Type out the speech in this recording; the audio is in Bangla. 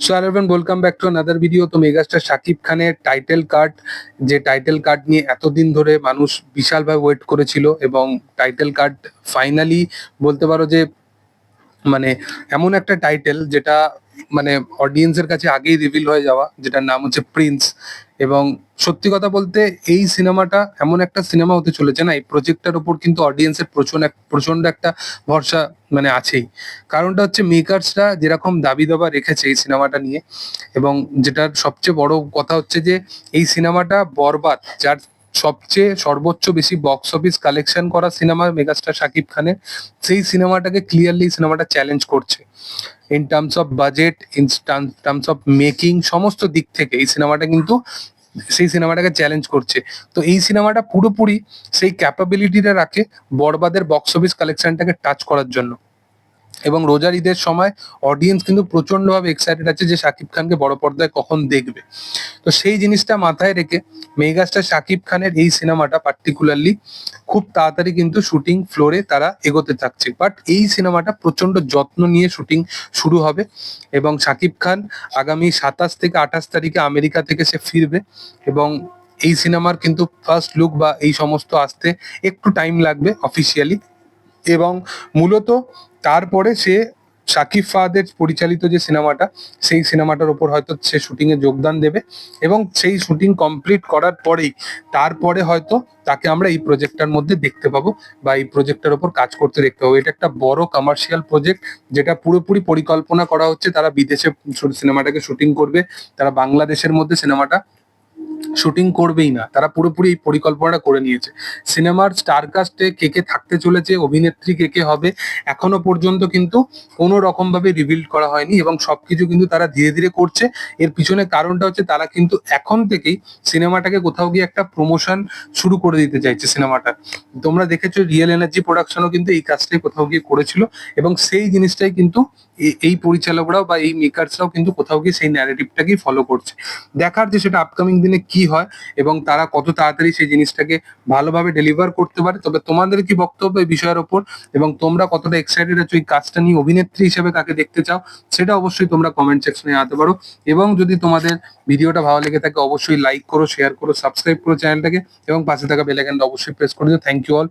So even welcome back to another video তো মেগাস্টার শাকিব খানের টাইটেল কার্ড যে টাইটেল কার্ড নিয়ে এতদিন ধরে মানুষ বিশালভাবে ওয়েট করেছিল এবং টাইটেল কার্ড ফাইনালি বলতে পারো যে মানে এমন একটা টাইটেল যেটা মানে অডিয়েন্সের কাছে আগেই রিভিল হয়ে যাওয়া, যেটার নাম হচ্ছে প্রিন্স এবং সত্যি কথা বলতে, এই সিনেমাটা এমন একটা সিনেমা হতে চলেছে না, এই প্রজেক্টটার ওপর কিন্তু অডিয়েন্সের প্রচণ্ড প্রচণ্ড একটা ভরসা মানে আছেই। কারণটা হচ্ছে মেকার্সরা যেরকম দাবি দাবা রেখেছে এই সিনেমাটা নিয়ে, এবং যেটার সবচেয়ে বড় কথা হচ্ছে যে, এই সিনেমাটা বরবাদ, যার সবচেয়ে সর্বোচ্চ বেশি বক্স অফিস কালেকশন করা সিনেমা মেগাস্টার শাকিব খানের, সেই সিনেমাটাকে ক্লিয়ারলি সিনেমাটা চ্যালেঞ্জ করছে। In terms of budget in terms of making সমস্ত দিক থেকে এই সিনেমাটা কিন্তু, সেই সিনেমাটাকে চ্যালেঞ্জ করছে। তো এই সিনেমাটা পুরোপুরি সেই ক্যাপাবিলিটিটা রাখে বরবাদের বক্স অফিস কালেকশনটাকে টাচ করার জন্য। এবং রোজার ঈদের সময় অডিয়েন্স কিন্তু প্রচন্ডভাবে এক্সাইটেড আছে যে শাকিব খানকে বড় পর্দায় কখন দেখবে। তো সেই জিনিসটা মাথায় রেখে মেগাস্টার শাকিব খানের এই সিনেমাটা পার্টিকুলারলি খুব তাড়াতাড়ি কিন্তু শুটিং ফ্লোরে তারা এগোতে থাকছে বাট এই সিনেমাটা প্রচণ্ড যত্ন নিয়ে শুটিং শুরু হবে এবং শাকিব খান আগামী সাতাশ থেকে আঠাশ তারিখে আমেরিকা থেকে সে ফিরবে এবং এই সিনেমার কিন্তু ফার্স্ট লুক বা এই সমস্ত আসতে একটু টাইম লাগবে অফিসিয়ালি এবং মূলত তারপরে সে শাকিব ফাহাদের পরিচালিত যে সিনেমাটা, সেই সিনেমাটার ওপর হয়তো সে শুটিং এ যোগদান দেবে এবং সেই শুটিং কমপ্লিট করার পরেই তারপরে হয়তো তাকে আমরা এই প্রজেক্টটার মধ্যে দেখতে পাবো বা এই প্রজেক্টটার ওপর কাজ করতে দেখতে পাবো। এটা একটা বড় কমার্শিয়াল প্রজেক্ট যেটা পুরোপুরি পরিকল্পনা করা হচ্ছে। তারা বিদেশে সিনেমাটাকে শুটিং করবে, তারা বাংলাদেশের মধ্যে সিনেমাটা শুটিং করবেই না, তারা পুরোপুরি এই পরিকল্পনাটা করে নিয়েছে। সিনেমার স্টার কাস্টে কে কে থাকতে চলেছে, অভিনেত্রী কে কে হবে, এখনও পর্যন্ত কিন্তু কোনো রকম ভাবে রিভিল করা হয়নি এবং সবকিছু কিন্তু তারা ধীরে ধীরে করছে। এর পিছনে কারণটা হচ্ছে তারা কিন্তু এখন থেকেই সিনেমাটাকে কোথাও গিয়ে একটা প্রমোশন শুরু করে দিতে চাইছে সিনেমাটা। তোমরা দেখেছ রিয়েল এনার্জি প্রোডাকশনও কিন্তু এই কাজটাই কোথাও গিয়ে করেছিল এবং সেই জিনিসটাই কিন্তু এই পরিচালকরাও বা এই মেকার্সরাও কিন্তু কোথাও গিয়ে সেই ন্যারেটিভটাকেই ফলো করছে। দেখার যে সেটা আপকামিং দিনে কি হয় এবং তারা কত তাড়াতাড়ি সেই জিনিসটাকে ভালোভাবে ডেলিভার করতে পারে? তবে তোমাদের কি বক্তব্য এই বিষয়ের ওপর? এবং তোমরা কতটা এক্সাইটেড আছো এই কাজটা নিয়ে? অভিনেত্রী হিসেবে কাকে দেখতে চাও? সেটা অবশ্যই তোমরা কমেন্ট সেকশনে আনতে পারো। এবং যদি তোমাদের ভিডিওটা ভালো লেগে থাকে, অবশ্যই লাইক করো শেয়ার করো সাবস্ক্রাইব করো চ্যানেলটাকে এবং পাশে থাকা বেলাইকানটা অবশ্যই প্রেস করে দিও। Thank you all